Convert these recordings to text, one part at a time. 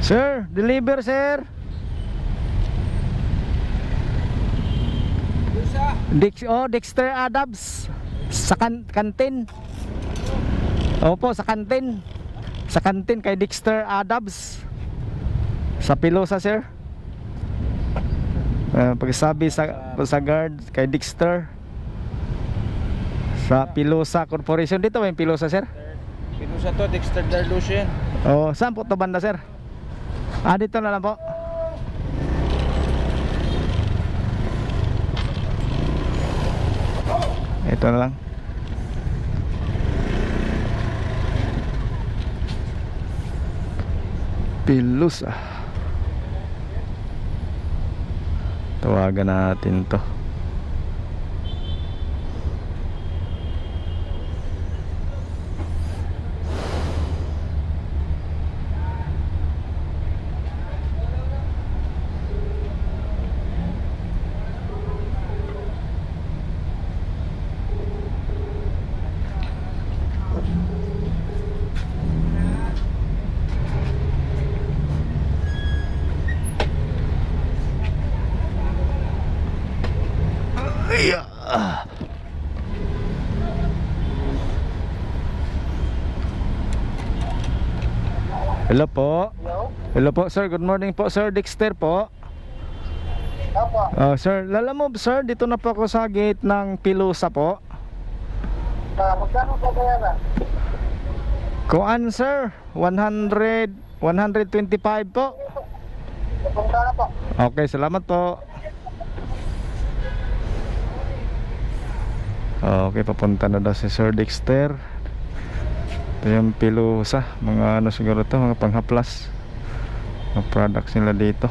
Sir, deliver sir. Dex oh, Dexter Adams sa kan kantin. Opo, sa kantin. Sa kantin kay Dexter Adams. Sa Pilosa, sir. Uh, pagsabi sa sa guard kay Dexter sa Pilosa Corporation dito ba yung Pilosa, sir? Pinusa to, Dexter Darlucian. Oh, saan po to banda, sir? Ah, dito na lang po. Ito na lang. Pilus ah. Tawagan natin to. Hello po. Hello? Hello po, sir. Good morning po, sir. Dexter po. Opo. Oh, sir, lalamove, sir. Dito na po ako sa gate ng Pilusa po. Uh, magkano ba bayaran? Kuan, sir. 100 125 po. Napunta na po. Okay, salamat po. Okay, papunta na daw si Sir Dexter. Ito yung pilusa. Mga ano siguro to, mga panghaplas. Mga products nila dito.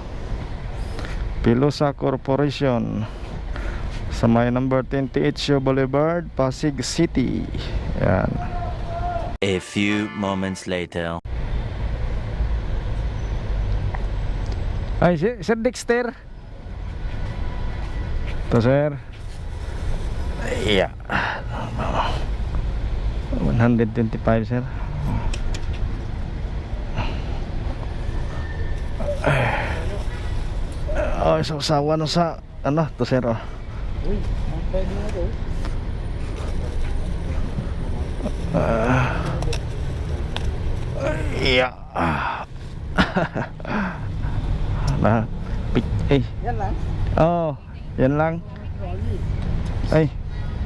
Pilusa Corporation. Sa may number 28 Show Boulevard, Pasig City. Yan. A few moments later. Ay, si- Sir Dexter. Ito, sir. Yeah. 125, sir. Ay, sa usawa no sa ano, to sir oh. Uy, pwede na to. Yeah. na, eh. Yan lang. Oh, yan lang. Ay,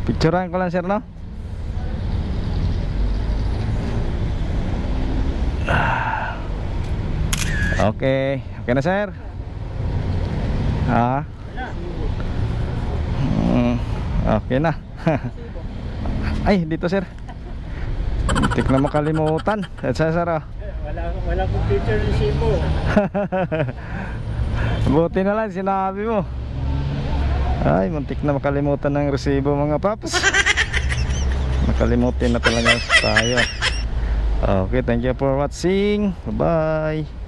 picturean ko lang sir no? Okay, okay na sir? Ha? Mm, okay na. Ay, dito sir. Tik na makalimutan. At sir, sir oh. Wala, wala kong picture ni Sipo. Buti na lang sinabi mo. Ay, muntik na makalimutan ng resibo mga paps. Nakalimutin na talaga tayo. Okay, thank you for watching. Bye-bye.